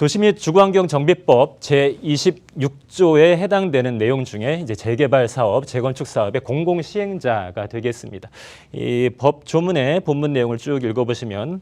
도시 및 주거환경 정비법 제 26조에 해당되는 내용 중에 이제 재개발 사업, 재건축 사업의 공공 시행자가 되겠습니다. 이 법 조문의 본문 내용을 쭉 읽어보시면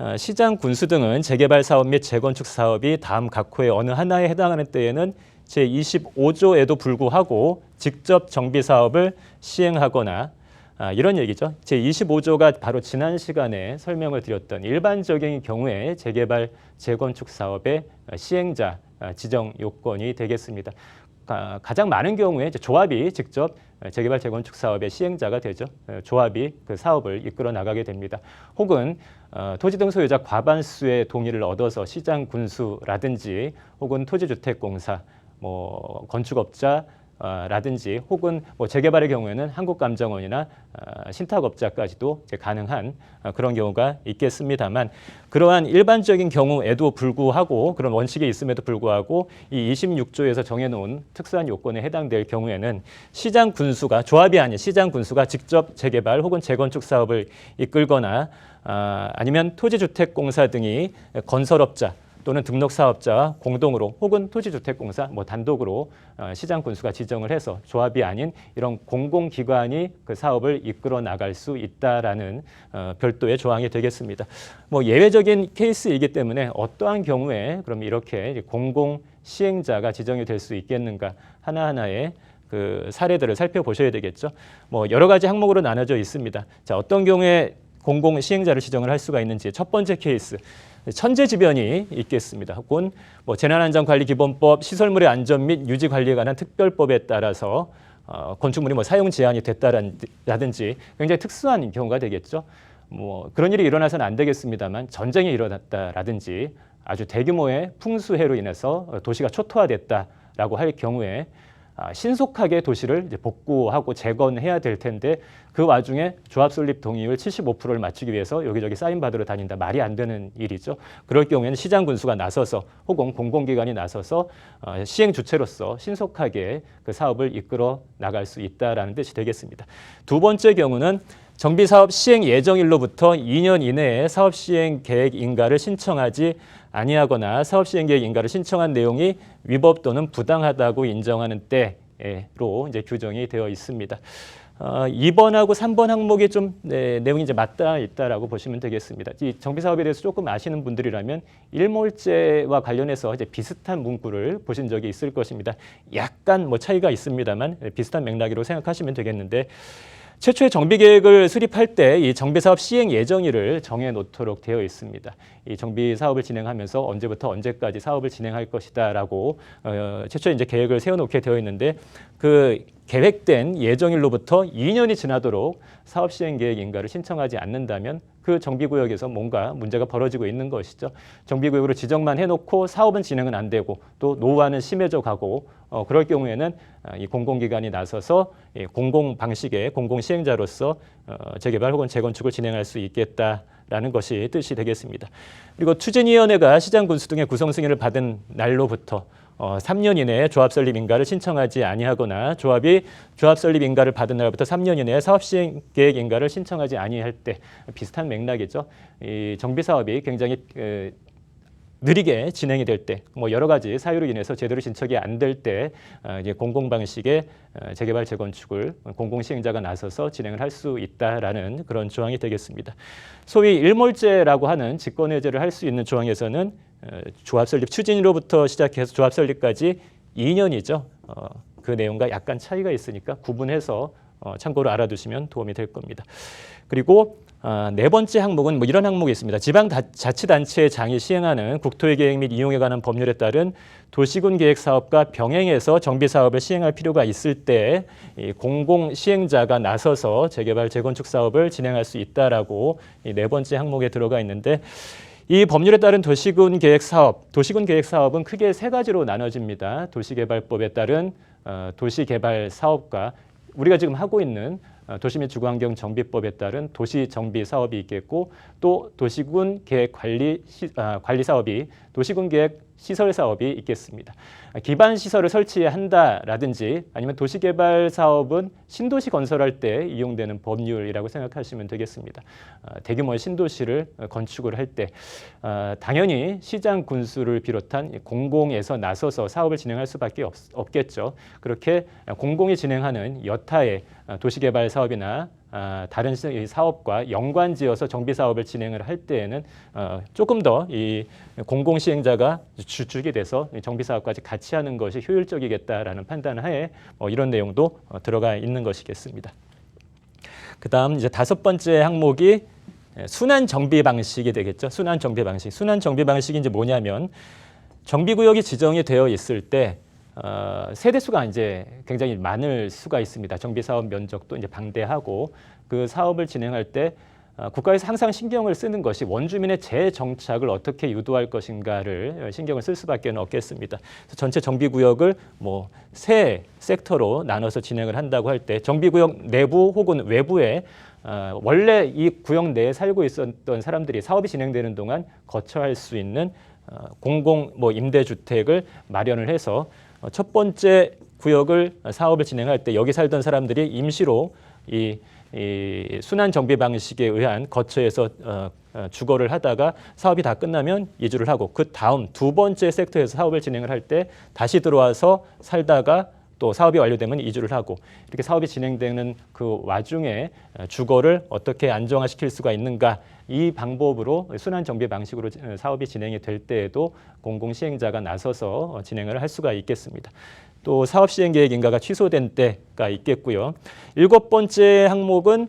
어, 시장 군수 등은 재개발 사업 및 재건축 사업이 다음 각 호의 어느 하나에 해당하는 때에는 제 25조에도 불구하고 직접 정비 사업을 시행하거나 아, 이런 얘기죠. 제 25조가 바로 지난 시간에 설명을 드렸던 일반적인 경우에 재개발 재건축 사업의 시행자 아, 지정 요건이 되겠습니다. 가- 가장 많은 경우에 조합이 직접 재개발 재건축 사업의 시행자가 되죠. 어, 조합이 그 사업을 이끌어 나가게 됩니다. 혹은 어, 토지 등 소유자 과반수의 동의를 얻어서 시장 군수라든지 혹은 토지주택공사, 뭐 건축업자 어, 라든지 혹은 뭐 재개발의 경우에는 한국감정원이나 어, 신탁업자까지도 가능한 어, 그런 경우가 있겠습니다만 그러한 일반적인 경우에도 불구하고 그런 원칙이 있음에도 불구하고 이 26조에서 정해놓은 특수한 요건에 해당될 경우에는 시장 군수가 조합이 아닌 시장 군수가 직접 재개발 혹은 재건축 사업을 이끌거나 아, 아니면 토지주택공사 등이 건설업자 또는 등록 사업자와 공동으로 혹은 토지주택공사 뭐 단독으로 어, 시장 군수가 지정을 해서 조합이 아닌 이런 공공기관이 그 사업을 이끌어 나갈 수 있다라는 어, 별도의 조항이 되겠습니다. 뭐 예외적인 케이스이기 때문에 어떠한 경우에 그럼 이렇게 공공 시행자가 지정이 될 수 있겠는가 하나하나의 그 사례들을 살펴보셔야 되겠죠. 뭐 여러 가지 항목으로 나눠져 있습니다. 자, 어떤 경우에 공공 시행자를 지정을 할 수가 있는지 첫 번째 케이스 천재지변이 있겠습니다. 혹은 뭐 재난안전관리기본법 시설물의 안전 및 유지 관리에 관한 특별법에 따라서 어, 건축물이 뭐 사용 제한이 됐다라든지 굉장히 특수한 경우가 되겠죠. 뭐 그런 일이 일어나서는 안 되겠습니다만 전쟁이 일어났다라든지 아주 대규모의 풍수해로 인해서 도시가 초토화됐다라고 할 경우에 아, 신속하게 도시를 복구하고 재건해야 될 텐데 그 와중에 조합 설립 동의율 75%를 맞추기 위해서 여기저기 사인 받으러 다닌다 말이 안 되는 일이죠. 그럴 경우에는 시장 군수가 나서서 혹은 공공기관이 나서서 어, 시행 주체로서 신속하게 그 사업을 이끌어 나갈 수 있다라는 뜻이 되겠습니다. 두 번째 경우는 정비 사업 시행 예정일로부터 2년 이내에 사업 시행 계획 인가를 신청하지 아니하거나 사업 시행 계획 인가를 신청한 내용이 위법 또는 부당하다고 인정하는 때로 이제 규정이 되어 있습니다. 어, 2번하고 3번 항목이 좀 네, 내용이 이제 맞닿아 있다라고 보시면 되겠습니다. 이 정비 사업에 대해서 조금 아시는 분들이라면 일몰제와 관련해서 이제 비슷한 문구를 보신 적이 있을 것입니다. 약간 뭐 차이가 있습니다만 비슷한 맥락으로 생각하시면 되겠는데 최초의 정비 계획을 수립할 때 이 정비 사업 시행 예정일을 정해 놓도록 되어 있습니다. 이 정비 사업을 진행하면서 언제부터 언제까지 사업을 진행할 것이다라고 어, 최초에 이제 계획을 세워 놓게 되어 있는데 그 계획된 예정일로부터 2년이 지나도록 사업 시행 계획 인가를 신청하지 않는다면 그 정비구역에서 뭔가 문제가 벌어지고 있는 것이죠. 정비구역으로 지정만 해놓고 사업은 진행은 안 되고 또 노후화는 심해져 가고 어, 그럴 경우에는 아, 이 공공기관이 나서서 이 공공 방식의 공공 시행자로서 어, 재개발 혹은 재건축을 진행할 수 있겠다 라는 것이 뜻이 되겠습니다. 그리고 추진위원회가 시장 군수 등의 구성 승인을 받은 날로부터 어, 3년 이내에 조합 설립 인가를 신청하지 아니하거나 조합이 조합 설립 인가를 받은 날부터 3년 이내에 사업 시행 계획 인가를 신청하지 아니할 때 비슷한 맥락이죠. 이 정비 사업이 굉장히 에, 느리게 진행이 될 때, 뭐 여러 가지 사유로 인해서 제대로 진척이 안 될 때, 어, 이제 공공 방식의 어, 재개발 재건축을 공공 시행자가 나서서 진행을 할 수 있다라는 그런 조항이 되겠습니다. 소위 일몰제라고 하는 직권해제를 할 수 있는 조항에서는 어, 조합 설립 추진으로부터 시작해서 조합 설립까지 2년이죠. 어, 그 내용과 약간 차이가 있으니까 구분해서 어, 참고로 알아두시면 도움이 될 겁니다. 그리고 아, 네 번째 항목은 뭐 이런 항목이 있습니다. 지방 다- 자치단체의 장이 시행하는 국토의 계획 및 이용에 관한 법률에 따른 도시군 계획 사업과 병행해서 정비 사업을 시행할 필요가 있을 때이 공공 시행자가 나서서 재개발 재건축 사업을 진행할 수 있다라고 이 네 번째 항목에 들어가 있는데 이 법률에 따른 도시군 계획 사업, 도시군 계획 사업은 크게 세 가지로 나눠집니다. 도시개발법에 따른 어, 도시개발 사업과 우리가 지금 하고 있는 어, 도시 및 주거환경 정비법에 따른 도시 정비 사업이 있겠고 또 도시군 계획 관리 시, 아, 관리 사업이 도시군 계획 시설 사업이 있겠습니다. 기반 시설을 설치한다라든지 아니면 도시개발 사업은 신도시 건설할 때 이용되는 법률이라고 생각하시면 되겠습니다. 어, 대규모의 신도시를 건축을 할때 어, 당연히 시장 군수를 비롯한 공공에서 나서서 사업을 진행할 수밖에 없, 없겠죠. 그렇게 공공이 진행하는 여타의 어, 도시개발 사업이나 아, 다른 시- 이 사업과 연관지어서 정비 사업을 진행을 할 때에는 어, 조금 더 이 공공 시행자가 주축이 돼서 이 정비 사업까지 같이 하는 것이 효율적이겠다라는 판단하에 뭐 이런 내용도 어, 들어가 있는 것이겠습니다. 그다음 이제 다섯 번째 항목이 예, 순환 정비 방식이 되겠죠. 순환 정비 방식. 순환 정비 방식이 이제 뭐냐면 정비 구역이 지정이 되어 있을 때 어, 세대 수가 이제 굉장히 많을 수가 있습니다. 정비 사업 면적도 이제 방대하고 그 사업을 진행할 때 어, 국가에서 항상 신경을 쓰는 것이 원주민의 재정착을 어떻게 유도할 것인가를 신경을 쓸 수밖에 없겠습니다. 그래서 전체 정비 구역을 뭐 세 섹터로 나눠서 진행을 한다고 할 때 정비 구역 내부 혹은 외부에 어, 원래 이 구역 내에 살고 있었던 사람들이 사업이 진행되는 동안 거처할 수 있는 어, 공공 뭐 임대주택을 마련을 해서 어, 첫 번째 구역을 어, 사업을 진행할 때 여기 살던 사람들이 임시로 이, 이 순환 정비 방식에 의한 거처에서 어, 어, 주거를 하다가 사업이 다 끝나면 이주를 하고 그 다음 두 번째 섹터에서 사업을 진행을 할 때 다시 들어와서 살다가 또 사업이 완료되면 이주를 하고 이렇게 사업이 진행되는 그 와중에 어, 주거를 어떻게 안정화시킬 수가 있는가 이 방법으로 순환 정비 방식으로 어, 사업이 진행이 될 때에도 공공 시행자가 나서서 어, 진행을 할 수가 있겠습니다. 또 사업 시행 계획 인가가 취소된 때가 있겠고요. 일곱 번째 항목은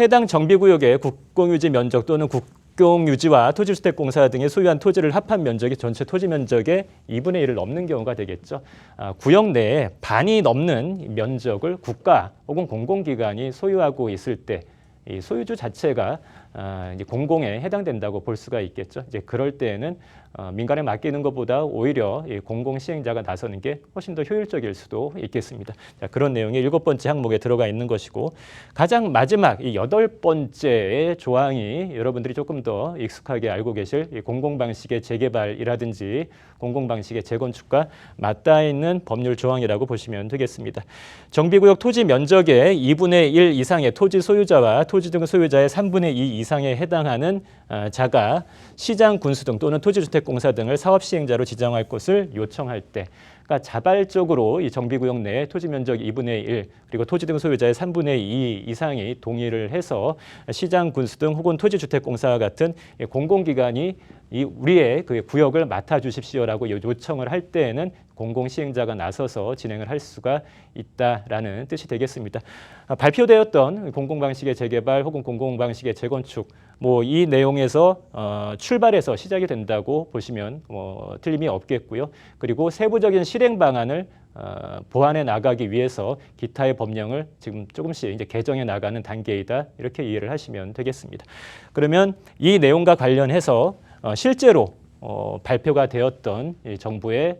해당 정비구역의 국공유지 면적 또는 국 공유지와 토지주택 공사 등의 소유한 토지를 합한 면적이 전체 토지 면적의 2분의 1을 넘는 경우가 되겠죠. 아, 구역 내에 반이 넘는 면적을 국가 혹은 공공기관이 소유하고 있을 때 이 소유주 자체가 아, 이제 공공에 해당된다고 볼 수가 있겠죠. 이제 그럴 때에는 어, 민간에 맡기는 것보다 오히려 이 공공 시행자가 나서는 게 훨씬 더 효율적일 수도 있겠습니다. 자, 그런 내용이 일곱 번째 항목에 들어가 있는 것이고 가장 마지막 이 여덟 번째의 조항이 여러분들이 조금 더 익숙하게 알고 계실 이 공공 방식의 재개발이라든지 공공 방식의 재건축과 맞닿아 있는 법률 조항이라고 보시면 되겠습니다. 정비구역 토지 면적의 2분의 1 이상의 토지 소유자와 토지 등 소유자의 3분의 2 이상 에 해당하는 어, 자가 시장 군수 등 또는 토지주택공사 등을 사업 시행자로 지정할 것을 요청할 때 그러니까 자발적으로 이 정비구역 내에 토지 면적 2분의 1 그리고 토지 등 소유자의 3분의 2 이상이 동의를 해서 시장 군수 등 혹은 토지주택공사와 같은 이 공공기관이 이 우리의 그 구역을 맡아 주십시오라고 요- 요청을 할 때에는 공공 시행자가 나서서 진행을 할 수가 있다라는 뜻이 되겠습니다. 아, 발표되었던 공공 방식의 재개발 혹은 공공 방식의 재건축 뭐 이 내용에서 어, 출발해서 시작이 된다고 보시면 뭐 틀림이 없겠고요. 그리고 세부적인 실행 방안을 어, 보완해 나가기 위해서 기타의 법령을 지금 조금씩 이제 개정해 나가는 단계이다 이렇게 이해를 하시면 되겠습니다. 그러면 이 내용과 관련해서 어, 실제로 어, 발표가 되었던 이 정부의 에,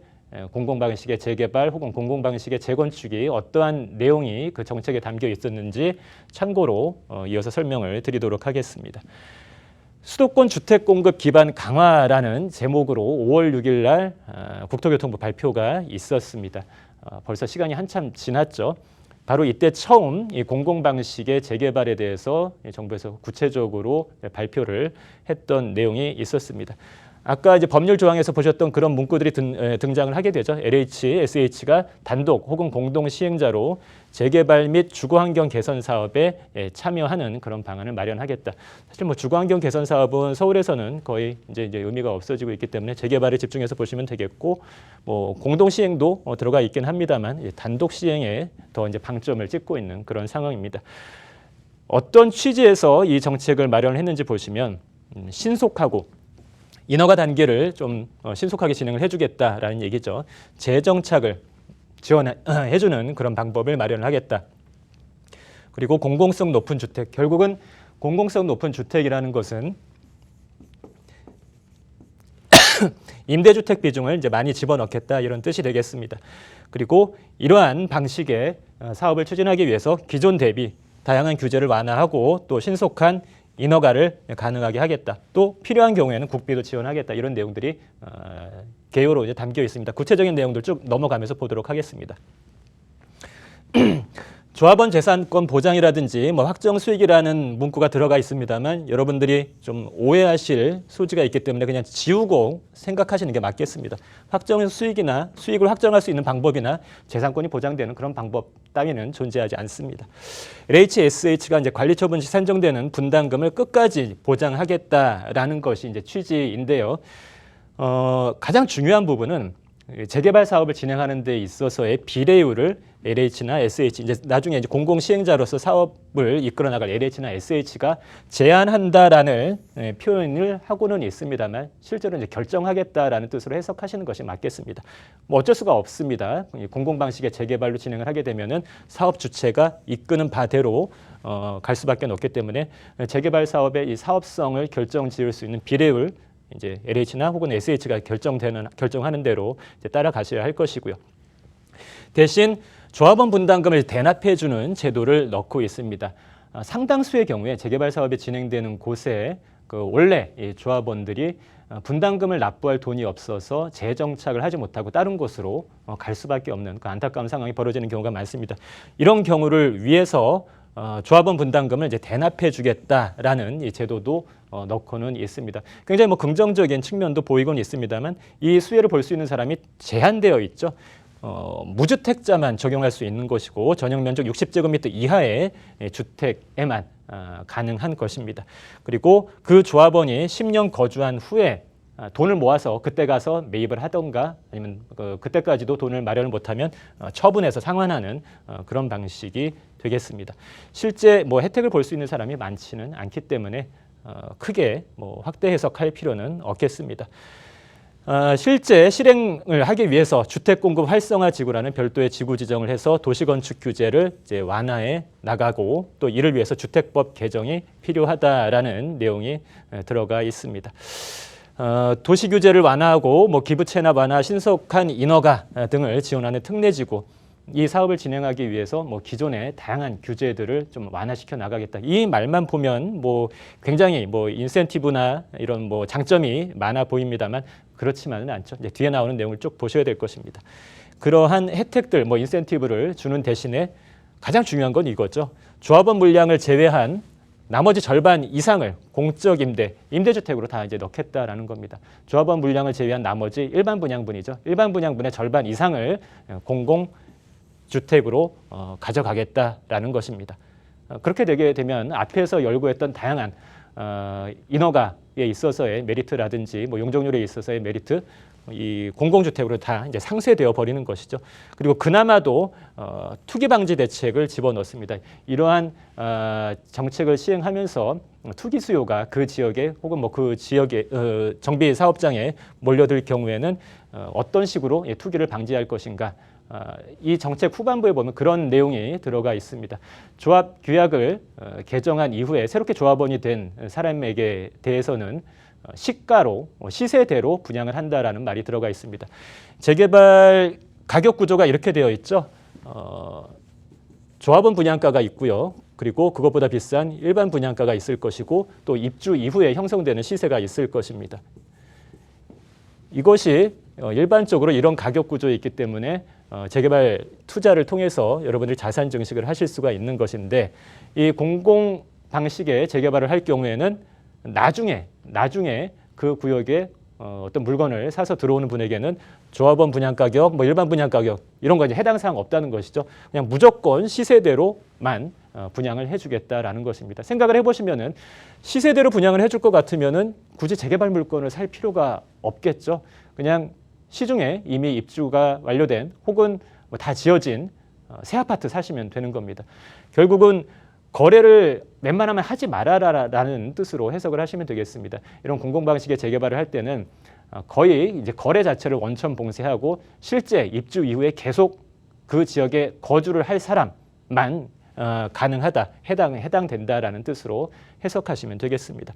공공 방식의 재개발 혹은 공공 방식의 재건축이 어떠한 내용이 그 정책에 담겨 있었는지 참고로 어, 이어서 설명을 드리도록 하겠습니다. 수도권 주택 공급 기반 강화라는 제목으로 5월 6일 날 아, 국토교통부 발표가 있었습니다. 아, 벌써 시간이 한참 지났죠. 바로 이때 처음 이 공공 방식의 재개발에 대해서 이 정부에서 구체적으로 발표를 했던 내용이 있었습니다. 아까 이제 법률 조항에서 보셨던 그런 문구들이 등, 에, 등장을 하게 되죠. LH, SH가 단독 혹은 공동 시행자로 재개발 및 주거환경 개선 사업에 예, 참여하는 그런 방안을 마련하겠다. 사실 뭐 주거환경 개선 사업은 서울에서는 거의 이제, 이제 의미가 없어지고 있기 때문에 재개발에 집중해서 보시면 되겠고, 뭐 공동 시행도 어, 들어가 있긴 합니다만 예, 단독 시행에 더 이제 방점을 찍고 있는 그런 상황입니다. 어떤 취지에서 이 정책을 마련했는지 보시면 음, 신속하고 인허가 단계를 좀 어, 신속하게 진행을 해주겠다라는 얘기죠. 재정착을 지원해주는 그런 방법을 마련하겠다. 그리고 공공성 높은 주택, 결국은 공공성 높은 주택이라는 것은 임대주택 비중을 이제 많이 집어넣겠다 이런 뜻이 되겠습니다. 그리고 이러한 방식의 어, 사업을 추진하기 위해서 기존 대비 다양한 규제를 완화하고 또 신속한 인허가를 가능하게 하겠다. 또 필요한 경우에는 국비도 지원하겠다. 이런 내용들이 어, 개요로 이제 담겨 있습니다. 구체적인 내용들 쭉 넘어가면서 보도록 하겠습니다. 조합원 재산권 보장이라든지 뭐 확정 수익이라는 문구가 들어가 있습니다만 여러분들이 좀 오해하실 소지가 있기 때문에 그냥 지우고 생각하시는 게 맞겠습니다. 확정 수익이나 수익을 확정할 수 있는 방법이나 재산권이 보장되는 그런 방법 따위는 존재하지 않습니다. LHSH가 이제 관리처분 시 산정되는 분담금을 끝까지 보장하겠다라는 것이 이제 취지인데요. 어, 가장 중요한 부분은 재개발 사업을 진행하는 데 있어서의 비례율을 LH나 SH 이제 나중에 이제 공공 시행자로서 사업을 이끌어 나갈 LH나 SH가 제한한다라는 예, 표현을 하고는 있습니다만 실제로 이제 결정하겠다라는 뜻으로 해석하시는 것이 맞겠습니다. 뭐 어쩔 수가 없습니다. 이 공공 방식의 재개발로 진행을 하게 되면은 사업 주체가 이끄는 바대로 어, 갈 수밖에 없기 때문에 재개발 사업의 이 사업성을 결정 지을 수 있는 비례율 이제 LH나 혹은 SH가 결정되는 결정하는 대로 이제 따라가셔야 할 것이고요. 대신 조합원 분담금을 대납해 주는 제도를 넣고 있습니다. 아, 상당수의 경우에 재개발 사업이 진행되는 곳에 그 원래 이 조합원들이 어, 분담금을 납부할 돈이 없어서 재정착을 하지 못하고 다른 곳으로 어, 갈 수밖에 없는 그 안타까운 상황이 벌어지는 경우가 많습니다. 이런 경우를 위해서 어, 조합원 분담금을 이제 대납해 주겠다라는 이 제도도 어, 넣고는 있습니다. 굉장히 뭐 긍정적인 측면도 보이곤 있습니다만 이 수혜를 볼 수 있는 사람이 제한되어 있죠. 어, 무주택자만 적용할 수 있는 것이고 전용 면적 60제곱미터 이하의 예, 주택에만 아, 가능한 것입니다. 그리고 그 조합원이 10년 거주한 후에 아, 돈을 모아서 그때 가서 매입을 하던가 아니면 그, 그때까지도 돈을 마련을 못하면 어, 처분해서 상환하는 어, 그런 방식이 되겠습니다. 실제 뭐 혜택을 볼 수 있는 사람이 많지는 않기 때문에 어, 크게 뭐 확대 해석할 필요는 없겠습니다. 어, 실제 실행을 하기 위해서 주택 공급 활성화 지구라는 별도의 지구 지정을 해서 도시 건축 규제를 이제 완화해 나가고 또 이를 위해서 주택법 개정이 필요하다라는 내용이 에, 들어가 있습니다. 어, 도시 규제를 완화하고 뭐 기부 체납 완화, 신속한 인허가 어, 등을 지원하는 특례지구 이 사업을 진행하기 위해서 뭐 기존의 다양한 규제들을 좀 완화시켜 나가겠다. 이 말만 보면 뭐 굉장히 뭐 인센티브나 이런 뭐 장점이 많아 보입니다만 그렇지만은 않죠. 이제 뒤에 나오는 내용을 쭉 보셔야 될 것입니다. 그러한 혜택들 뭐 인센티브를 주는 대신에 가장 중요한 건 이거죠. 조합원 물량을 제외한 나머지 절반 이상을 공적 임대, 임대주택으로 다 이제 넣겠다라는 겁니다. 조합원 물량을 제외한 나머지 일반 분양분이죠. 일반 분양분의 절반 이상을 공공 주택으로 어, 가져가겠다라는 것입니다. 어, 그렇게 되게 되면 앞에서 열거했던 다양한 어, 인허가에 있어서의 메리트라든지 뭐 용적률에 있어서의 메리트 이 공공주택으로 다 이제 상쇄되어 버리는 것이죠. 그리고 그나마도 어, 투기 방지 대책을 집어넣습니다. 이러한 어, 정책을 시행하면서 투기 수요가 그 지역에 혹은 뭐 그 지역의 어, 정비 사업장에 몰려들 경우에는 어, 어떤 식으로 이 투기를 방지할 것인가 아, 이 정책 후반부에 보면 그런 내용이 들어가 있습니다. 조합 규약을 어, 개정한 이후에 새롭게 조합원이 된 사람에게 대해서는 어, 시가로 어, 시세대로 분양을 한다라는 말이 들어가 있습니다. 재개발 가격 구조가 이렇게 되어 있죠. 어, 조합원 분양가가 있고요. 그리고 그것보다 비싼 일반 분양가가 있을 것이고 또 입주 이후에 형성되는 시세가 있을 것입니다. 이것이 일반적으로 이런 가격 구조에 있기 때문에 어, 재개발 투자를 통해서 여러분들이 자산 증식을 하실 수가 있는 것인데 이 공공 방식의 재개발을 할 경우에는 나중에 나중에 그 구역에 어, 어떤 물건을 사서 들어오는 분에게는 조합원 분양 가격, 뭐 일반 분양 가격 이런 거 이제 해당 사항 없다는 것이죠. 그냥 무조건 시세대로만 어, 분양을 해주겠다라는 것입니다. 생각을 해보시면은 시세대로 분양을 해줄 것 같으면은 굳이 재개발 물건을 살 필요가 없겠죠. 그냥 시중에 이미 입주가 완료된 혹은 뭐 다 지어진 어, 새 아파트 사시면 되는 겁니다. 결국은 거래를 웬만하면 하지 말아라라는 뜻으로 해석을 하시면 되겠습니다. 이런 공공 방식의 재개발을 할 때는 어, 거의 이제 거래 자체를 원천 봉쇄하고 실제 입주 이후에 계속 그 지역에 거주를 할 사람만 어, 가능하다, 해당 해당된다라는 뜻으로 해석하시면 되겠습니다.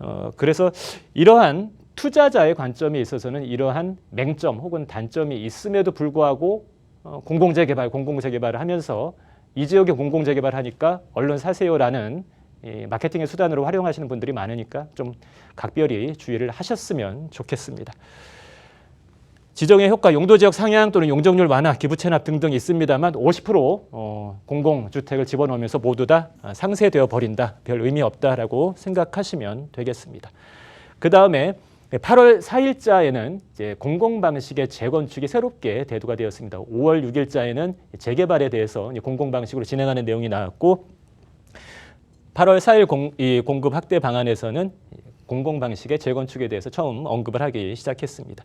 어, 그래서 이러한 투자자의 관점에 있어서는 이러한 맹점 혹은 단점이 있음에도 불구하고 어, 공공재개발, 공공재개발을 하면서 이 지역에 공공재개발 하니까 얼른 사세요라는 이 마케팅의 수단으로 활용하시는 분들이 많으니까 좀 각별히 주의를 하셨으면 좋겠습니다. 지정의 효과, 용도 지역 상향 또는 용적률 완화, 기부 체납 등등 있습니다만 50% 어, 공공주택을 집어넣으면서 모두 다 상쇄되어 버린다. 별 의미 없다라고 생각하시면 되겠습니다. 그 다음에 8월 4일자에는 이제 공공 방식의 재건축이 새롭게 대두가 되었습니다. 5월 6일자에는 재개발에 대해서 공공 방식으로 진행하는 내용이 나왔고 8월 4일 공, 이 공급 확대 방안에서는 공공 방식의 재건축에 대해서 처음 언급을 하기 시작했습니다.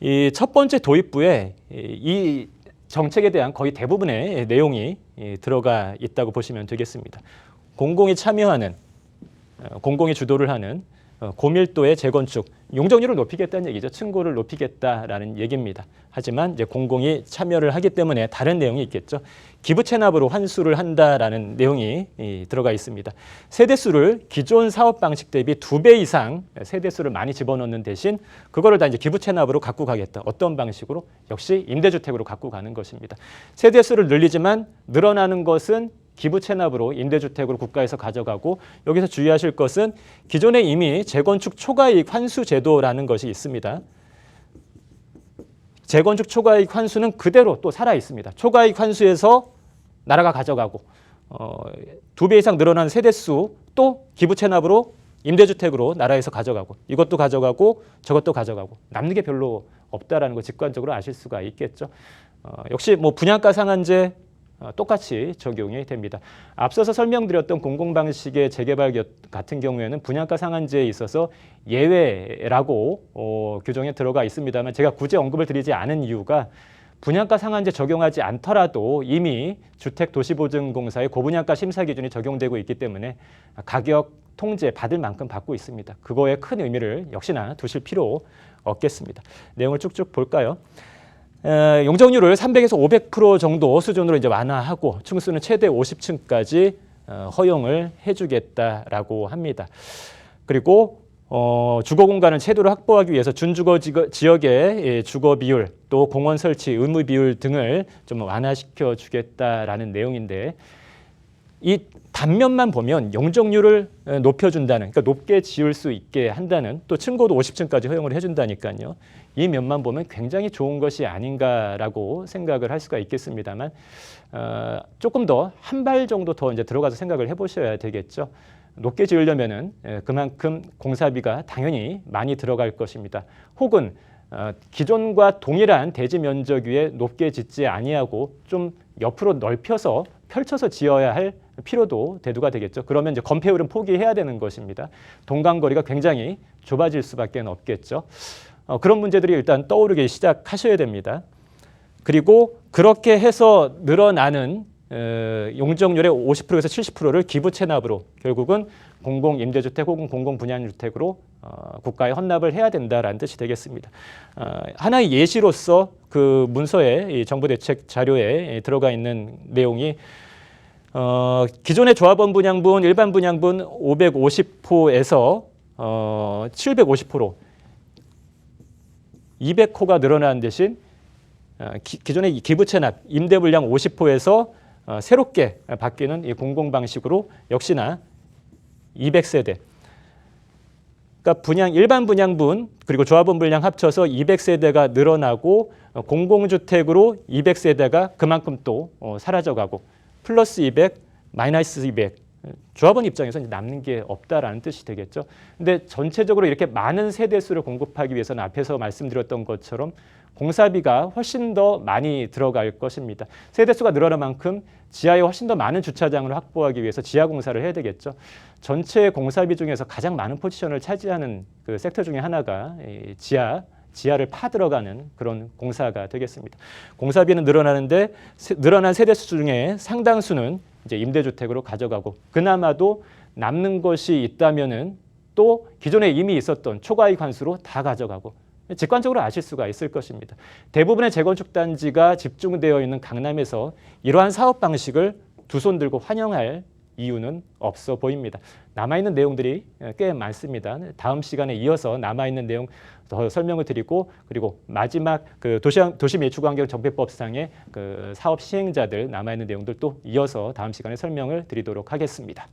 이 첫 번째 도입부에 이- 이 정책에 대한 거의 대부분의 내용이 이 들어가 있다고 보시면 되겠습니다. 공공이 참여하는 어, 공공이 주도를 하는 어, 고밀도의 재건축, 용적률을 높이겠다는 얘기죠. 층고를 높이겠다라는 얘기입니다. 하지만 이제 공공이 참여를 하기 때문에 다른 내용이 있겠죠. 기부 체납으로 환수를 한다라는 내용이 이, 들어가 있습니다. 세대수를 기존 사업 방식 대비 두 배 이상 세대수를 많이 집어넣는 대신 그거를 다 이제 기부 체납으로 갖고 가겠다. 어떤 방식으로? 역시 임대주택으로 갖고 가는 것입니다. 세대수를 늘리지만 늘어나는 것은 기부 체납으로 임대주택으로 국가에서 가져가고 여기서 주의하실 것은 기존에 이미 재건축 초과이익 환수 제도라는 것이 있습니다. 재건축 초과이익 환수는 그대로 또 살아 있습니다. 초과이익 환수에서 나라가 가져가고 어, 두 배 이상 늘어난 세대수 또 기부 체납으로 임대주택으로 나라에서 가져가고 이것도 가져가고 저것도 가져가고 남는 게 별로 없다라는 거 직관적으로 아실 수가 있겠죠. 어, 역시 뭐 분양가 상한제 어, 똑같이 적용이 됩니다. 앞서서 설명드렸던 공공방식의 재개발 겨- 같은 경우에는 분양가 상한제에 있어서 예외라고 어, 규정에 들어가 있습니다만 제가 굳이 언급을 드리지 않은 이유가 분양가 상한제 적용하지 않더라도 이미 주택도시보증공사의 고분양가 심사 기준이 적용되고 있기 때문에 가격 통제 받을 만큼 받고 있습니다. 그거에 큰 의미를 역시나 두실 필요 없겠습니다. 내용을 쭉쭉 볼까요? 에, 용적률을 300에서 500% 정도 수준으로 이제 완화하고 층수는 최대 50층까지 어, 허용을 해주겠다라고 합니다. 그리고 어, 주거 공간을 최대로 확보하기 위해서 준주거 지역의 예, 주거 비율 또 공원 설치 의무 비율 등을 좀 완화시켜 주겠다라는 내용인데 이 단면만 보면 용적률을 에, 높여준다는 그러니까 높게 지을 수 있게 한다는 또 층고도 50층까지 허용을 해준다니까요. 이 면만 보면 굉장히 좋은 것이 아닌가라고 생각을 할 수가 있겠습니다만 어, 조금 더 한 발 정도 더 이제 들어가서 생각을 해보셔야 되겠죠. 높게 지으려면은 에, 그만큼 공사비가 당연히 많이 들어갈 것입니다. 혹은 어, 기존과 동일한 대지 면적 위에 높게 짓지 아니하고 좀 옆으로 넓혀서 펼쳐서 지어야 할 필요도 대두가 되겠죠. 그러면 이제 건폐율은 포기해야 되는 것입니다. 동간거리가 굉장히 좁아질 수밖에 없겠죠. 어, 그런 문제들이 일단 떠오르기 시작하셔야 됩니다. 그리고 그렇게 해서 늘어나는 어, 용적률의 50%에서 70%를 기부 체납으로 결국은 공공 임대주택 혹은 공공 분양주택으로 어, 국가에 헌납을 해야 된다라는 뜻이 되겠습니다. 어, 하나의 예시로서 그 문서에 이 정부 대책 자료에 들어가 있는 내용이 어, 기존의 조합원 분양분, 일반 분양분 550호에서 어, 750호로 200호가 늘어난 대신 어, 기, 기존의 기부 체납 임대 물량 50호에서 어, 새롭게 바뀌는 이 공공 방식으로 역시나 200세대. 그러니까 분양 일반 분양분 그리고 조합원 분량 합쳐서 200세대가 늘어나고 어, 공공주택으로 200세대가 그만큼 또 어, 사라져가고 플러스 200 마이너스 200 조합원 입장에서 남는 게 없다라는 뜻이 되겠죠. 근데 전체적으로 이렇게 많은 세대 수를 공급하기 위해서는 앞에서 말씀드렸던 것처럼 공사비가 훨씬 더 많이 들어갈 것입니다. 세대수가 늘어난 만큼 지하에 훨씬 더 많은 주차장을 확보하기 위해서 지하 공사를 해야 되겠죠. 전체 공사비 중에서 가장 많은 포지션을 차지하는 그 섹터 중에 하나가 이 지하 지하를 파 들어가는 그런 공사가 되겠습니다. 공사비는 늘어나는데 세- 늘어난 세대 수 중에 상당수는 이제 임대주택으로 가져가고 그나마도 남는 것이 있다면은 또 기존에 이미 있었던 초과이익 환수로 다 가져가고 직관적으로 아실 수가 있을 것입니다. 대부분의 재건축 단지가 집중되어 있는 강남에서 이러한 사업 방식을 두 손 들고 환영할 이유는 없어 보입니다. 남아있는 내용들이 꽤 많습니다. 다음 시간에 이어서 남아있는 내용 더 설명을 드리고 그리고 마지막 그 도시 도시매축환경 정비법상의 그 사업 시행자들 남아있는 내용들 또 이어서 다음 시간에 설명을 드리도록 하겠습니다.